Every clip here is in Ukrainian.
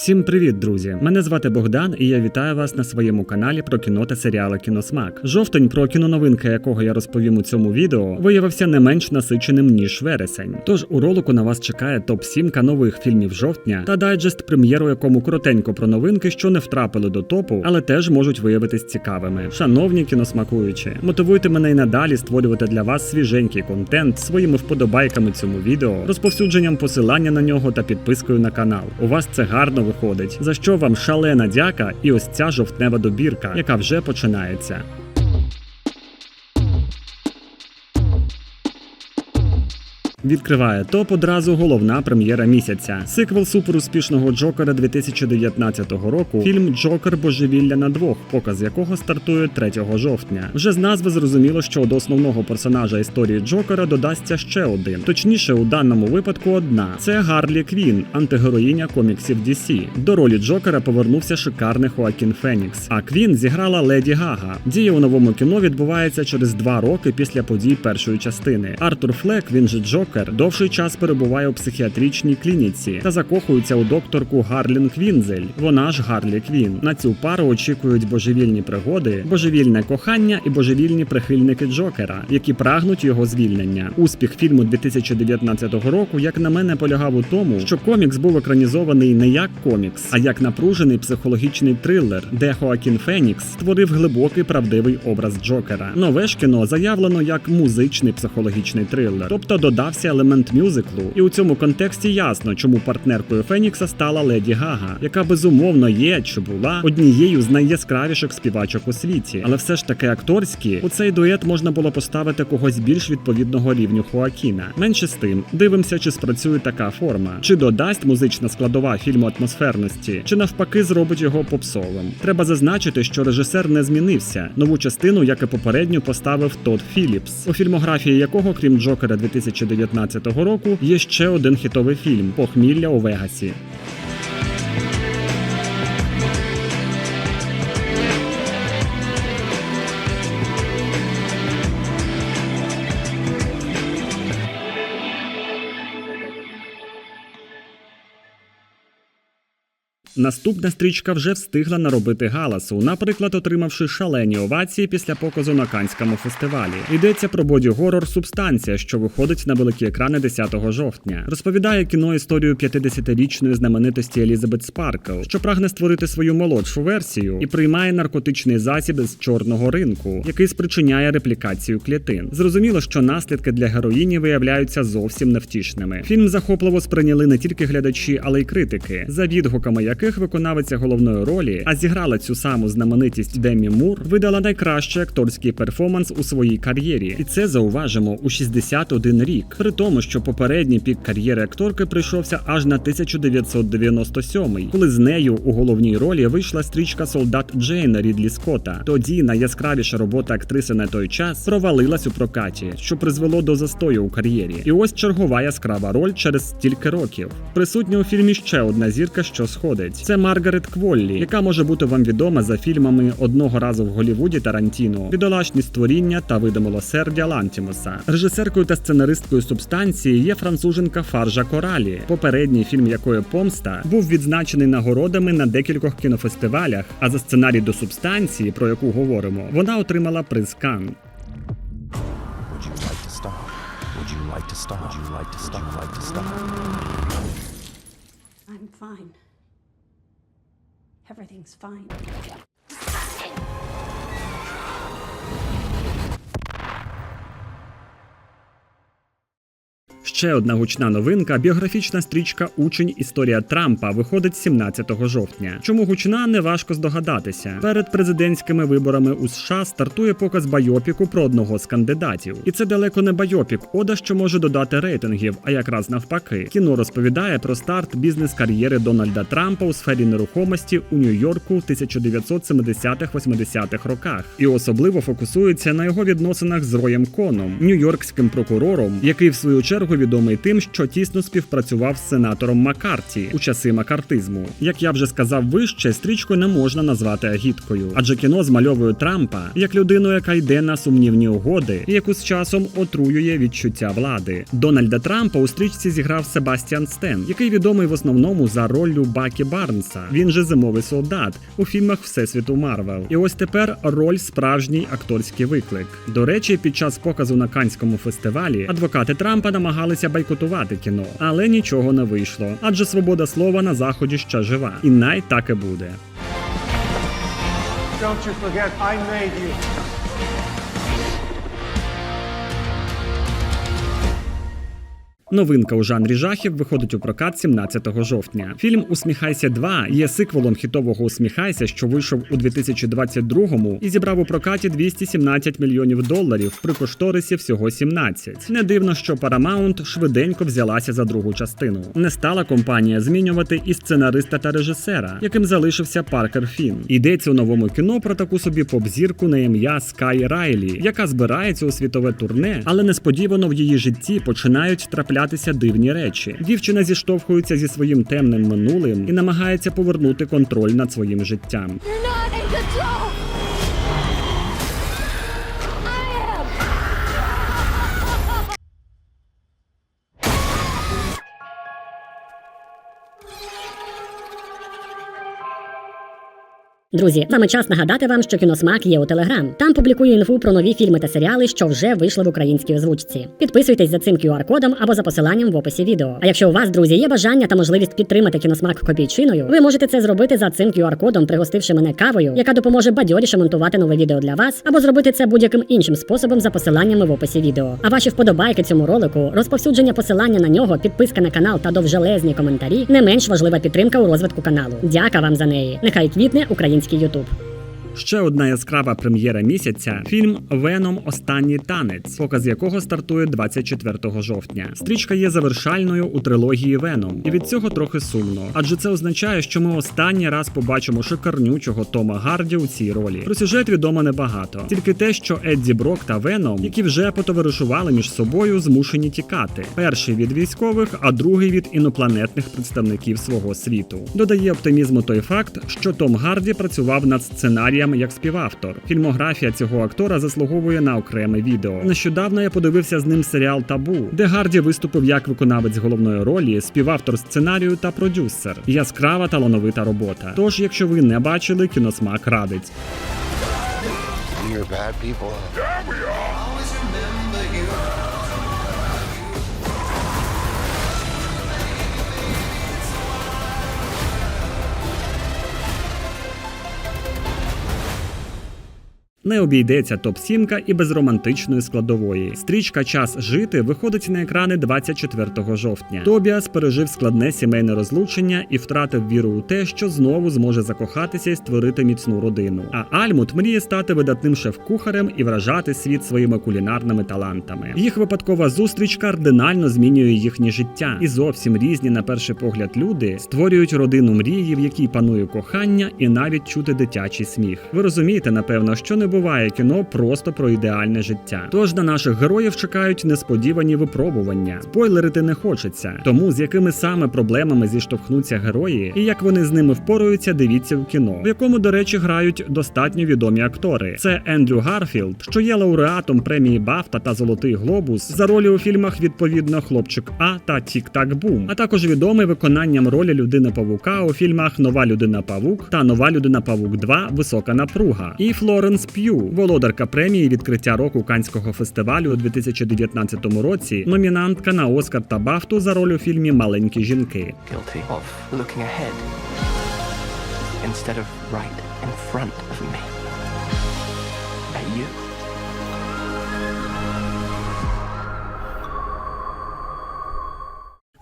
Всім привіт, друзі! Мене звати Богдан, і я вітаю вас на своєму каналі про кіно та серіали Кіносмак. Жовтень, про кіноновинки, якого я розповім у цьому відео, виявився не менш насиченим ніж вересень. Тож у ролику на вас чекає топ 7 нових фільмів жовтня та дайджест прем'єру, якому коротенько про новинки, що не втрапили до топу, але теж можуть виявитись цікавими. Шановні кіносмакуючі, мотивуйте мене й надалі створювати для вас свіженький контент своїми вподобайками цьому відео, розповсюдженням посилання на нього та підпискою на канал. У вас це гарно виходить. За що вам шалена дяка і ось ця жовтнева добірка, яка вже починається. Відкриває топ одразу головна прем'єра місяця. Сиквел суперуспішного Джокера 2019 року. Фільм Джокер Божевілля на двох, показ якого стартує 3 жовтня. Вже з назви зрозуміло, що до основного персонажа історії Джокера додасться ще один. Точніше, у даному випадку одна. Це Гарлі Квін, антигероїня коміксів DC. До ролі Джокера повернувся шикарний Хоакін Фенікс. А Квін зіграла Леді Гага. Дія у новому кіно відбувається через два роки після подій першої частини. Артур Флек, він же Джокер, довший час перебуває у психіатричній клініці та закохується у докторку Гарлін Квінзель. Вона ж Гарлі Квін. На цю пару очікують божевільні пригоди, божевільне кохання і божевільні прихильники Джокера, які прагнуть його звільнення. Успіх фільму 2019 року, як на мене, полягав у тому, що комікс був екранізований не як комікс, а як напружений психологічний трилер, де Хоакін Фенікс створив глибокий правдивий образ Джокера. Нове ж кіно заявлено як музичний психологічний трилер, тобто додався елемент мюзиклу, і у цьому контексті ясно, чому партнеркою Фенікса стала Леді Гага, яка безумовно є чи була однією з найяскравіших співачок у світі. Але все ж таки акторські у цей дует можна було поставити когось більш відповідного рівню Хоакіна. Менше з тим, дивимося, чи спрацює така форма, чи додасть музична складова фільму атмосферності, чи навпаки зробить його попсовим. Треба зазначити, що режисер не змінився. Нову частину, як і попередню, поставив Тодд Філіпс, у фільмографії якого, крім Джокера 2019 року, є ще один хітовий фільм Похмілля у Вегасі. Наступна стрічка вже встигла наробити галасу, наприклад, отримавши шалені овації після показу на Канському фестивалі. Йдеться про боді-горор Субстанція, що виходить на великі екрани 10 жовтня. Розповідає кіно історію 50-річної знаменитості Елізабет Спаркл, що прагне створити свою молодшу версію і приймає наркотичний засіб з чорного ринку, який спричиняє реплікацію клітин. Зрозуміло, що наслідки для героїні виявляються зовсім невтішними. Фільм захопливо сприйняли не тільки глядачі, але й критики, за відгуками яких виконавиця головної ролі, а зіграла цю саму знаменитість Демі Мур, видала найкращий акторський перформанс у своїй кар'єрі, і це зауважимо у 61 рік. При тому, що попередній пік кар'єри акторки прийшовся аж на 1997, коли з нею у головній ролі вийшла стрічка Солдат Джейна Рідлі Скотта. Тоді найяскравіша робота актриси на той час провалилась у прокаті, що призвело до застою у кар'єрі. І ось чергова яскрава роль через стільки років. Присутня у фільмі ще одна зірка, що сходить. Це Маргарет Кволлі, яка може бути вам відома за фільмами одного разу в Голівуді Тарантіно, бідолашні створіння та види милосердя Лантімуса. Режисеркою та сценаристкою субстанції є француженка Фаржа Коралі, попередній фільм якої помста був відзначений нагородами на декількох кінофестивалях. А за сценарій до субстанції, про яку говоримо, вона отримала приз Кан. I'm fine. Everything's fine. Ще одна гучна новинка біографічна стрічка Учень Історія Трампа виходить 17 жовтня. Чому гучна, неважко здогадатися. Перед президентськими виборами у США стартує показ байопіку про одного з кандидатів. І це далеко не байопік, ода, що може додати рейтингів, а якраз навпаки. Кіно розповідає про старт бізнес-кар'єри Дональда Трампа у сфері нерухомості у Нью-Йорку в 1970-80-х роках, і особливо фокусується на його відносинах з Роєм Коном, нью-йоркським прокурором, який в свою чергу відомий відомий тим, що тісно співпрацював з сенатором Маккарті у часи макартизму. Як я вже сказав вище, стрічку не можна назвати агіткою, адже кіно змальовує Трампа як людину, яка йде на сумнівні угоди, яку з часом отруює відчуття влади. Дональда Трампа у стрічці зіграв Себастьян Стен, який відомий в основному за роллю Бакі Барнса. Він же зимовий солдат у фільмах Всесвіту Марвел. І ось тепер роль справжній акторський виклик. До речі, під час показу на Канському фестивалі адвокати Трампа намагалися байкотувати кіно, але нічого не вийшло, адже свобода слова на заході ще жива, і най так і буде. Don't you forget I made you. Новинка у жанрі жахів виходить у прокат 17 жовтня. Фільм Усміхайся 2 є сиквелом хітового Усміхайся, що вийшов у 2022-му і зібрав у прокаті 217 мільйонів доларів при кошторисі всього 17. Не дивно, що Paramount швиденько взялася за другу частину. Не стала компанія змінювати і сценариста та режисера, яким залишився Паркер Фін. Йдеться у новому кіно про таку собі поп-зірку на ім'я Скай Райлі, яка збирається у світове турне, але несподівано в її житті починають траплятися дивні речі. Дівчина зіштовхується зі своїм темним минулим і намагається повернути контроль над своїм життям. You're not in control! Друзі, саме час нагадати вам, що кіносмак є у Телеграм. Там публікую інфу про нові фільми та серіали, що вже вийшли в українській озвучці. Підписуйтесь за цим QR-кодом або за посиланням в описі відео. А якщо у вас, друзі, є бажання та можливість підтримати кіносмак копійчиною, ви можете це зробити за цим QR-кодом, пригостивши мене кавою, яка допоможе бадьоріше монтувати нове відео для вас, або зробити це будь-яким іншим способом за посиланнями в описі відео. А ваші вподобайки цьому ролику, розповсюдження посилання на нього, підписка на канал та довжелезні коментарі не менш важлива підтримка у розвитку каналу. Дяка вам за неї. Нехай квітне український Ютуб. Ще одна яскрава прем'єра місяця фільм Веном Останній танець, показ якого стартує 24 жовтня. Стрічка є завершальною у трилогії Веном, і від цього трохи сумно, адже це означає, що ми останній раз побачимо шикарнючого Тома Гарді у цій ролі. Про сюжет відомо небагато, тільки те, що Едді Брок та Веном, які вже потоваришували між собою, змушені тікати. Перший від військових, а другий від інопланетних представників свого світу. Додає оптимізму той факт, що Том Гарді працював над сценарієм як співавтор. Фільмографія цього актора заслуговує на окреме відео. Нещодавно я подивився з ним серіал Табу, де Гарді виступив як виконавець головної ролі, співавтор сценарію та продюсер. Яскрава талановита робота. Тож, якщо ви не бачили, кіносмак радить. You're bad people. Не обійдеться топ сімка і без романтичної складової. Стрічка Час жити виходить на екрани 24 жовтня. Тобіас пережив складне сімейне розлучення і втратив віру у те, що знову зможе закохатися і створити міцну родину. А Альмут мріє стати видатним шеф-кухарем і вражати світ своїми кулінарними талантами. Їх випадкова зустріч кардинально змінює їхнє життя, і зовсім різні на перший погляд люди створюють родину мрії, в якій панує кохання і навіть чути дитячий сміх. Ви розумієте, напевно, що не буває кіно просто про ідеальне життя. Тож на наших героїв чекають несподівані випробування. Спойлерити не хочеться. Тому з якими саме проблемами зіштовхнуться герої, і як вони з ними впораються, дивіться в кіно, в якому, до речі, грають достатньо відомі актори. Це Ендрю Гарфілд, що є лауреатом премії Бафта та Золотий Глобус за ролі у фільмах відповідно Хлопчик А та Тік-Так Бум, а також відомий виконанням ролі людини Павука у фільмах Нова людина Павук та Нова людина Павук 2 Висока напруга. І Флоренс П'ю, володарка премії відкриття року Канського фестивалю у 2019 році, номінантка на Оскар та Бафту за роль у фільмі Маленькі жінки. instead of right in front of me.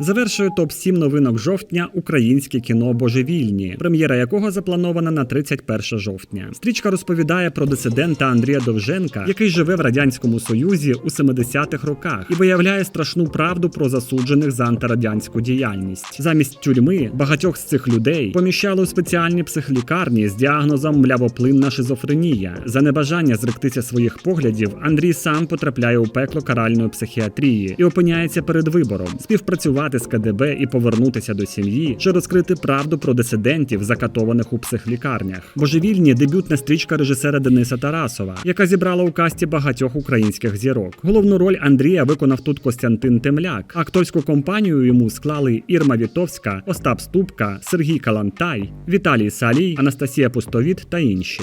Завершує топ 7 новинок жовтня українське кіно Божевільні, прем'єра якого запланована на 31 жовтня. Стрічка розповідає про дисидента Андрія Довженка, який живе в радянському союзі у 70-х роках і виявляє страшну правду про засуджених за антирадянську діяльність. Замість тюрми багатьох з цих людей поміщали у спеціальні психлікарні з діагнозом млявоплинна шизофренія. За небажання зректися своїх поглядів, Андрій сам потрапляє у пекло каральної психіатрії і опиняється перед вибором співпрацювати з КДБ і повернутися до сім'ї, чи розкрити правду про дисидентів, закатованих у психлікарнях. Божевільні дебютна стрічка режисера Дениса Тарасова, яка зібрала у касті багатьох українських зірок. Головну роль Андрія виконав тут Костянтин Темляк. Акторську компанію йому склали Ірма Вітовська, Остап Ступка, Сергій Калантай, Віталій Салій, Анастасія Пустовіт та інші.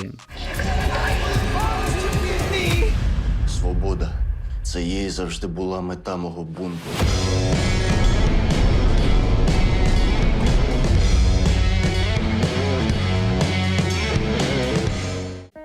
Свобода. Це їй завжди була мета мого бунту.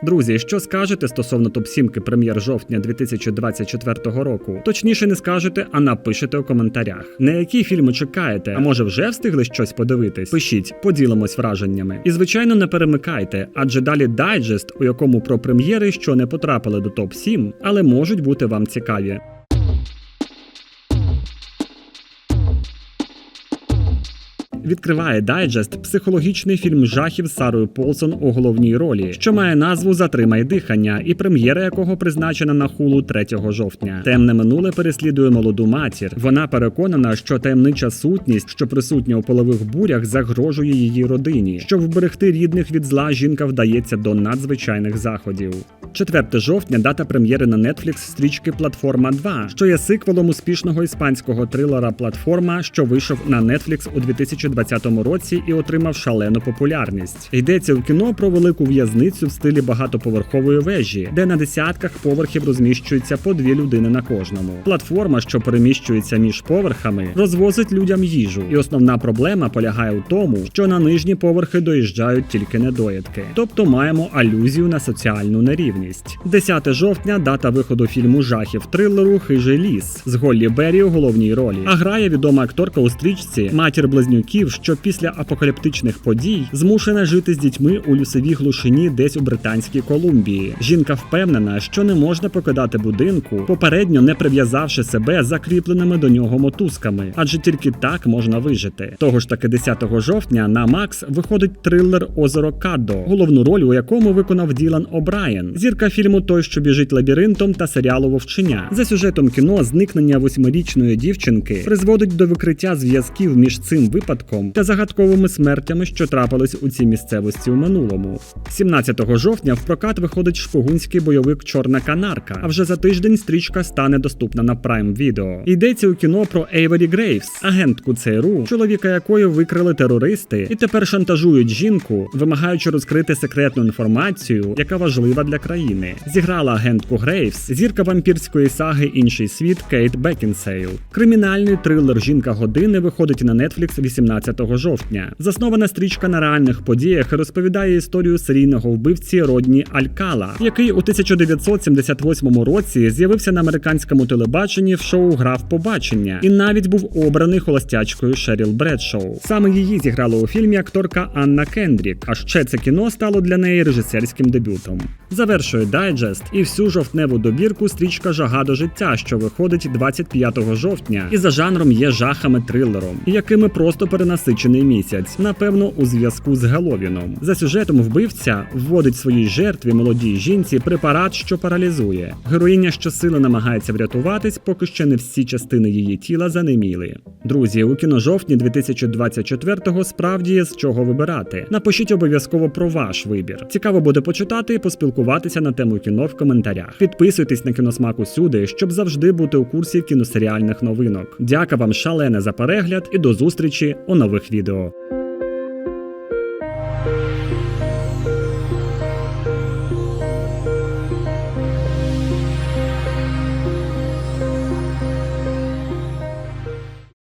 Друзі, що скажете стосовно топ-сімки прем'єр жовтня 2024 року? Точніше не скажете, а напишете у коментарях. На які фільми чекаєте? А може вже встигли щось подивитись? Пишіть, поділимось враженнями. І звичайно, не перемикайте, адже далі дайджест, у якому про прем'єри, що не потрапили до топ 7 але можуть бути вам цікаві. Відкриває дайджест психологічний фільм жахів з Сарою Полсон у головній ролі, що має назву Затримай дихання, і прем'єра якого призначена на хулу 3 жовтня. Темне минуле переслідує молоду матір. Вона переконана, що таємнича сутність, що присутня у полових бурях, загрожує її родині. Щоб вберегти рідних від зла, жінка вдається до надзвичайних заходів. 4 жовтня дата прем'єри на Netflix стрічки Платформа 2, що є сиквелом успішного іспанського трилера Платформа, що вийшов на Netflix у 2020 році і отримав шалену популярність. Йдеться у кіно про велику в'язницю в стилі багатоповерхової вежі, де на десятках поверхів розміщуються по дві людини на кожному. Платформа, що переміщується між поверхами, розвозить людям їжу, і основна проблема полягає у тому, що на нижні поверхи доїжджають тільки недоїдки. Тобто маємо алюзію на соціальну нерівність. 10 жовтня дата виходу фільму жахів трилеру Хижий ліс з Голлі Беррі у головній ролі. А грає відома акторка у стрічці, матір близнюків, що після апокаліптичних подій змушена жити з дітьми у лісовій глушині десь у Британській Колумбії. Жінка впевнена, що не можна покидати будинку, попередньо не прив'язавши себе закріпленими до нього мотузками, адже тільки так можна вижити. Того ж таки 10 жовтня на Макс виходить трилер Озеро Каддо, головну роль у якому виконав Ділан О'Брайен, зірка фільму Той, що біжить лабіринтом та серіалу Вовчення. За сюжетом кіно зникнення восьмирічної дівчинки призводить до викриття зв'язків між цим випадком та загадковими смертями, що трапились у цій місцевості у минулому. 17 жовтня в прокат виходить шпигунський бойовик Чорна канарка. А вже за тиждень стрічка стане доступна на Prime Video. Йдеться у кіно про Ейвері Грейвс, агентку ЦРУ, чоловіка якої викрили терористи, і тепер шантажують жінку, вимагаючи розкрити секретну інформацію, яка важлива для країни. Зіграла агентку Грейвс, зірка вампірської саги Інший світ Кейт Бекінсейл. Кримінальний трилер Жінка години виходить на Netflix 18 жовтня. Заснована стрічка на реальних подіях розповідає історію серійного вбивці Родні Алькала, який у 1978 році з'явився на американському телебаченні в шоу Грав побачення і навіть був обраний холостячкою Шеріл Бредшоу. Саме її зіграла у фільмі акторка Анна Кендрік. А ще це кіно стало для неї режисерським дебютом. Завершує дайджест і всю жовтневу добірку стрічка Жага до життя, що виходить 25 жовтня, і за жанром є жахами трилером, якими просто перенасичений місяць, напевно, у зв'язку з Геловіном. За сюжетом вбивця вводить своїй жертві молодій жінці препарат, що паралізує. Героїня щосили намагається врятуватись, поки ще не всі частини її тіла занеміли. Друзі, у кіножовтні 2024-го справді є з чого вибирати. Напишіть обов'язково про ваш вибір. Цікаво буде почитати і поспілкуватися на тему кіно в коментарях. Підписуйтесь на кіносмак усюди, щоб завжди бути у курсі кіносеріальних новинок. Дяка вам шалене за перегляд і до зустрічі у нових відео.